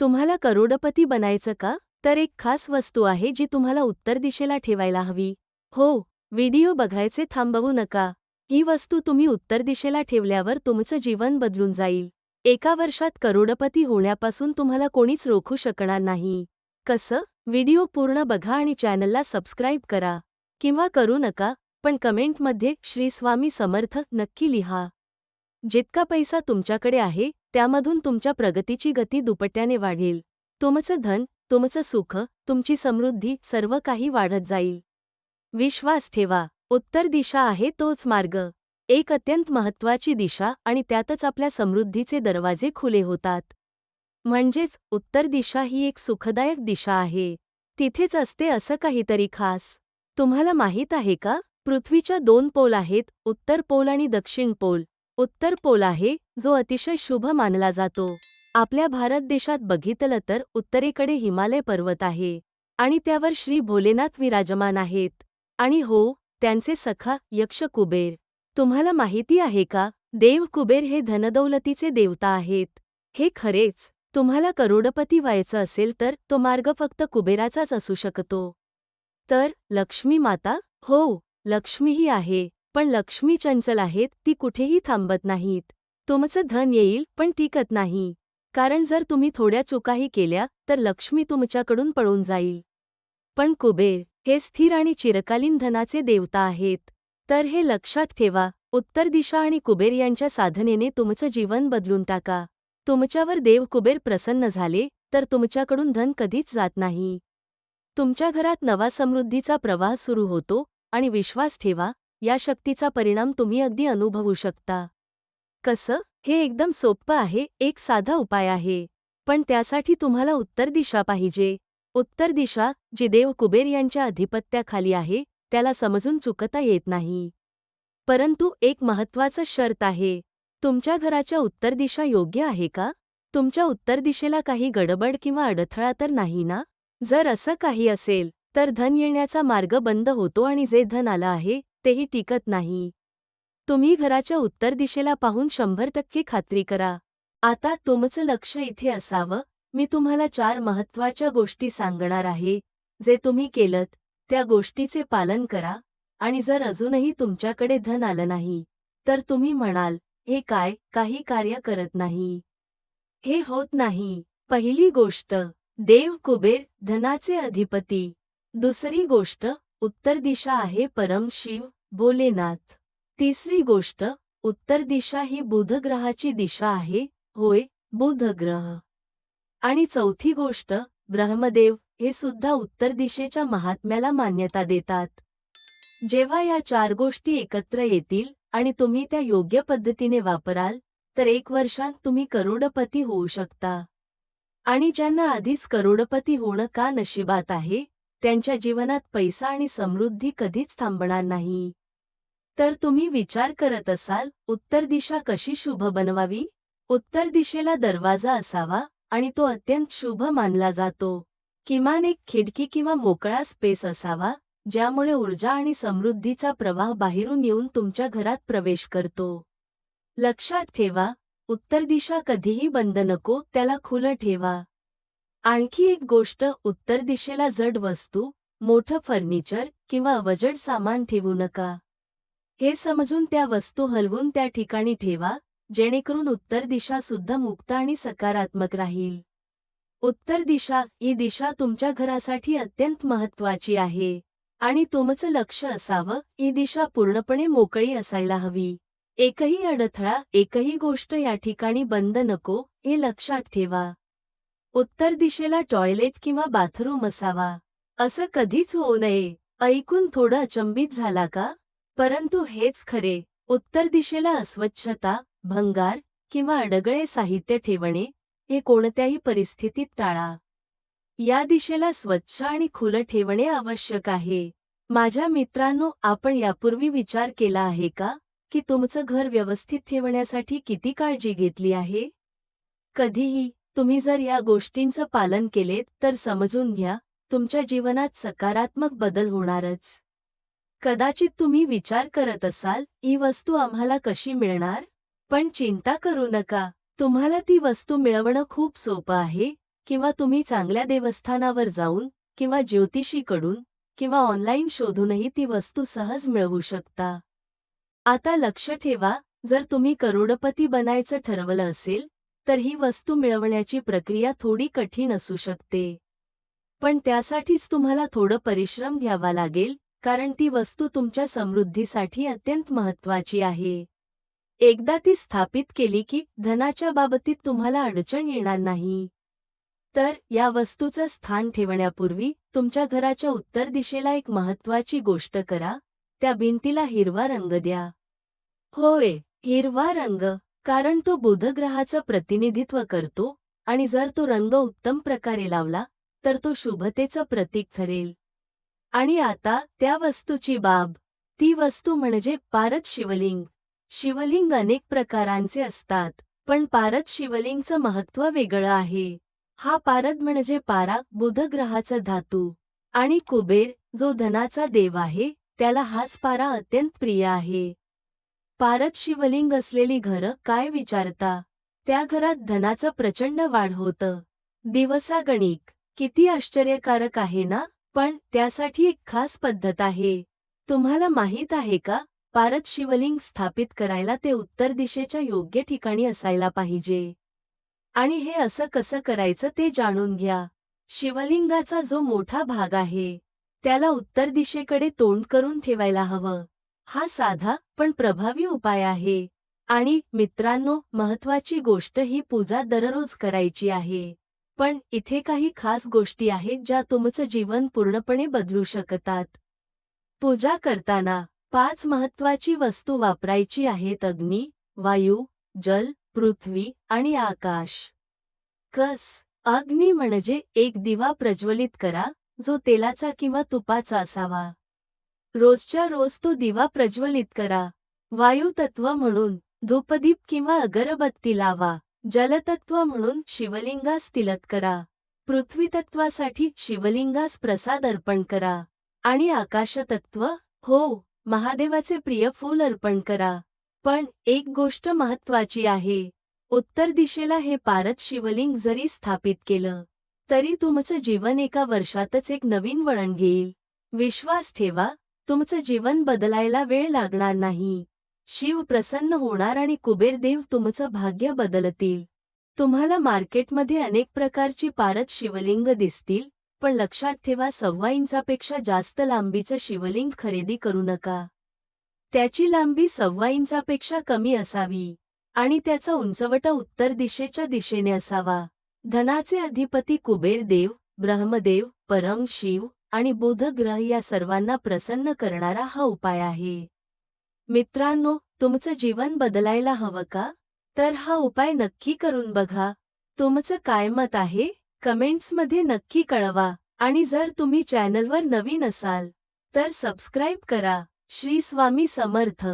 तुम्हाला करोडपती बनायचं का? तर एक खास वस्तू आहे जी तुम्हाला उत्तर दिशेला ठेवायला हवी. हो व्हिडिओ बघायचे थांबवू नका. ही वस्तू तुम्ही उत्तर दिशेला ठेवल्यावर तुमचं जीवन बदलून जाईल. एका वर्षात करोडपती होण्यापासून तुम्हाला कोणीच रोखू शकणार नाही. कसं? व्हिडिओ पूर्ण बघा आणि चॅनलला सबस्क्राईब करा. किंवा करू नका पण कमेंटमध्ये श्री स्वामी समर्थ नक्की लिहा. जितका पैसा तुमच्याकडे आहे त्यामधून तुमच्या प्रगतीची गती दुपट्याने वाढेल. तुमचं धन तुमचं सुख तुमची समृद्धी सर्व काही वाढत जाईल. विश्वास ठेवा. उत्तर दिशा आहे तोच मार्ग. एक अत्यंत महत्त्वाची दिशा आणि त्यातच आपल्या समृद्धीचे दरवाजे खुले होतात. म्हणजेच उत्तर दिशा ही एक सुखदायक दिशा आहे. तिथेच असते असं काहीतरी खास. तुम्हाला माहीत आहे का? पृथ्वीच्या दोन पोल आहेत उत्तर पोल आणि दक्षिण पोल. उत्तर पोल आहे जो अतिशय शुभ मानला जातो. आपल्या भारत देशात बघितलं तर उत्तरेकडे हिमालय पर्वत आहे. आणि त्यावर श्री भोलेनाथ विराजमान आहेत. आणि हो त्यांचे सखा यक्ष कुबेर. तुम्हाला माहिती आहे का देव कुबेर हे धनदौलतीचे देवता आहेत. हे खरेच तुम्हाला करोडपती व्हायचं असेल तर तो मार्ग फक्त कुबेराचाच असू शकतो. तर लक्ष्मी माता हो लक्ष्मीही आहे. पण लक्ष्मी चंचल आहेत ती कुठेही थांबत नाहीत. तुमचं धन येईल पण टिकत नाही. कारण जर तुम्ही थोड्या चुकाही केल्या तर लक्ष्मी तुमच्याकडून पळून जाईल. पण कुबेर हे स्थिर आणि चिरकालीन धनाचे देवता आहेत. तर हे लक्षात ठेवा उत्तर दिशा आणि कुबेर यांच्या साधनेने तुमचं जीवन बदलून टाका. तुमच्यावर देव कुबेर प्रसन्न झाले तर तुमच्याकडून धन कधीच जात नाही. तुमच्या घरात नवा समृद्धीचा प्रवाह सुरू होतो आणि विश्वास ठेवा या शक्तीचा परिणाम तुम्ही अगदी अनुभवू शकता. कसं? हे एकदम सोप्पं आहे एक साधा उपाय आहे. पण त्यासाठी तुम्हाला उत्तर दिशा पाहिजे. उत्तर दिशा जी देव कुबेर यांच्या अधिपत्याखाली आहे त्याला समजून चुकता येत नाही. परंतु एक महत्वाचं शर्त आहे. तुमच्या घराच्या उत्तर दिशा योग्य आहे का? तुमच्या उत्तर दिशेला काही गडबड किंवा अडथळा तर नाही ना? जर असं काही असेल तर धन येण्याचा मार्ग बंद होतो आणि जे धन आलं आहे तेही टिकत नाही. तुम्ही घराच्या उत्तर दिशेला पाहून शंभर टक्के खात्री करा. आता तुमचं लक्ष इथे असावं. मी तुम्हाला चार महत्त्वाच्या गोष्टी सांगणार आहे. जे तुम्ही केलत त्या गोष्टीचे पालन करा. आणि जर अजूनही तुमच्याकडे धन आलं नाही तर तुम्ही म्हणाल हे काय? काही कार्य करत नाही. हे होत नाही. पहिली गोष्ट देव कुबेर धनाचे अधिपती. दुसरी गोष्ट उत्तर दिशा आहे परम शिव. भोलेनाथ तिसरी गोष्ट उत्तर दिशा ही बुधग्रहाची दिशा आहे होय बुधग्रह. आणि चौथी गोष्ट ब्रह्मदेव हे सुद्धा उत्तर दिशेच्या महात्म्याला मान्यता देतात. जेव्हा या चार गोष्टी एकत्र येतील आणि तुम्ही त्या योग्य पद्धतीने वापराल तर एक वर्षांत तुम्ही करोडपती होऊ शकता. आणि ज्यांना आधीच करोडपती होणं का नशिबात आहे त्यांच्या जीवनात पैसा आणि समृद्धी कधीच थांबणार नाही. तर तुम्ही विचार करत असाल उत्तर दिशा कशी शुभ बनवावी? उत्तर दिशेला दरवाजा असावा आणि तो अत्यंत शुभ मानला जातो. किमान एक खिडकी किंवा मोकळा स्पेस असावा ज्यामुळे ऊर्जा आणि समृद्धीचा प्रवाह बाहेरून येऊन तुमच्या घरात प्रवेश करतो. लक्षात ठेवा उत्तर दिशा कधीही बंद नको त्याला खुलं ठेवा. आणखी एक गोष्ट उत्तर दिशेला जड वस्तू मोठं फर्निचर किंवा अवजड सामान ठेवू नका. हे समजून त्या वस्तू हलवून त्या ठिकाणी ठेवा जेणेकरून उत्तर दिशा सुद्धा मुक्त आणि सकारात्मक राहील. उत्तर दिशा ही दिशा तुमच्या घरासाठी अत्यंत महत्वाची आहे. आणि तुमचं लक्ष असावं ही दिशा पूर्णपणे मोकळी असायला हवी. एकही अडथळा एकही गोष्ट या ठिकाणी बंद नको हे लक्षात ठेवा. उत्तर दिशेला टॉयलेट किंवा बाथरूम असावा. असं कधीच होऊ नये. ऐकून थोडं अचंबित झाला का? परंतु हेच खरे. उत्तर दिशेला अस्वच्छता भंगार किंवा अडगळे साहित्य ठेवणे हे कोणत्याही परिस्थितीत टाळा. या दिशेला स्वच्छ आणि खुलं ठेवणे आवश्यक आहे. माझ्या मित्रांनो आपण यापूर्वी विचार केला आहे का? की तुमचं घर व्यवस्थित ठेवण्यासाठी किती काळजी घेतली आहे? कधीही. तुम्ही जर या गोष्टींचं पालन केलेत तर समजून घ्या तुमच्या जीवनात सकारात्मक बदल होणारच. कदाचित तुम्ही विचार करत असाल ही वस्तू आम्हाला कशी मिळणार? पण चिंता करू नका तुम्हाला ती वस्तू मिळवणं खूप सोपं आहे किंवा तुम्ही चांगल्या देवस्थानावर जाऊन किंवा ज्योतिषीकडून किंवा ऑनलाईन शोधूनही ती वस्तू सहज मिळवू शकता. आता लक्ष ठेवा जर तुम्ही करोडपती बनायचं ठरवलं असेल तर ही वस्तू मिळवण्याची प्रक्रिया थोडी कठीण असू शकते. पण त्यासाठीच तुम्हाला थोडं परिश्रम घ्यावा लागेल कारण ती वस्तू तुमच्या समृद्धीसाठी अत्यंत महत्वाची आहे. एकदा ती स्थापित केली की धनाच्या बाबतीत तुम्हाला अडचण येणार नाही. तर या वस्तूचं स्थान ठेवण्यापूर्वी तुमच्या घराच्या उत्तर दिशेला एक महत्वाची गोष्ट करा त्या भिंतीला हिरवा रंग द्या. होय हिरवा रंग. कारण तो बुधग्रहाचं प्रतिनिधित्व करतो आणि जर तो रंग उत्तम प्रकारे लावला तर तो शुभतेचं प्रतीक ठरेल. आणि आता त्या वस्तूची बाब. ती वस्तू म्हणजे पारद शिवलिंग. शिवलिंग अनेक प्रकारांचे असतात पण पारद शिवलिंगचं महत्त्व वेगळं आहे. हा पारद म्हणजे पारा बुधग्रहाचा धातू. आणि कुबेर जो धनाचा देव आहे त्याला हाच पारा अत्यंत प्रिय आहे. पारत शिवलिंग असलेली घरं काय विचारता? त्या घरात धनाचं प्रचंड वाढ होतं. दिवसागणिक किती आश्चर्यकारक आहे ना? पण त्यासाठी एक खास पद्धत आहे. तुम्हाला माहीत आहे का? पारत शिवलिंग स्थापित करायला ते उत्तर दिशेच्या योग्य ठिकाणी असायला पाहिजे. आणि हे असं कसं करायचं ते जाणून घ्या. शिवलिंगाचा जो मोठा भाग आहे त्याला उत्तर दिशेकडे तोंड करून ठेवायला हवं. हा साधा पण प्रभावी उपाय आहे. आणि मित्रांनो महत्वाची गोष्ट ही पूजा दररोज करायची आहे. पण इथे काही खास गोष्टी आहेत ज्या तुमचं जीवन पूर्णपणे बदलू शकतात. पूजा करताना पाच महत्वाची वस्तू वापरायची आहेत अग्नी वायू जल पृथ्वी आणि आकाश. कस अग्नी म्हणजे एक दिवा प्रज्वलित करा जो तेलाचा किंवा तुपाचा असावा. रोजच्या रोज तो दिवा प्रज्वलित करा. वायुतत्व म्हणून धूपदीप किंवा अगरबत्ती लावा. जलतत्व म्हणून शिवलिंगास तिलक करा. पृथ्वीतत्वासाठी शिवलिंगास प्रसाद अर्पण करा. आणि आकाशतत्व हो महादेवाचे प्रिय फूल अर्पण करा. पण एक गोष्ट महत्वाची आहे. उत्तर दिशेला हे पारत शिवलिंग जरी स्थापित केलं तरी तुमचं जीवन एका वर्षातच एक नवीन वळण घेईल. विश्वास ठेवा. तुमचं जीवन बदलायला वेळ लागणार नाही. शिव प्रसन्न होणार आणि कुबेरदेव तुमचं भाग्य बदलतील. तुम्हाला मार्केटमध्ये अनेक प्रकारची पारद शिवलिंग दिसतील पण लक्षात ठेवा सव्वा इंचापेक्षा जास्त लांबीचं शिवलिंग खरेदी करू नका. त्याची लांबी सव्वा इंचापेक्षा कमी असावी आणि त्याचा उंचवटा उत्तर दिशेच्या दिशेने असावा. धनाचे अधिपती कुबेरदेव ब्रह्मदेव परम शिव आणि बोधग्रह या सर्वांना प्रसन्न करणारा हा उपाय आहे. मित्रांनो तुमचं जीवन बदलायला हवं का? तर हा उपाय नक्की करून बघा. तुमचं काय मत आहे? कमेंट्समध्ये नक्की कळवा. आणि जर तुम्ही चॅनलवर नवीन असाल तर सबस्क्राईब करा. श्री स्वामी समर्थ.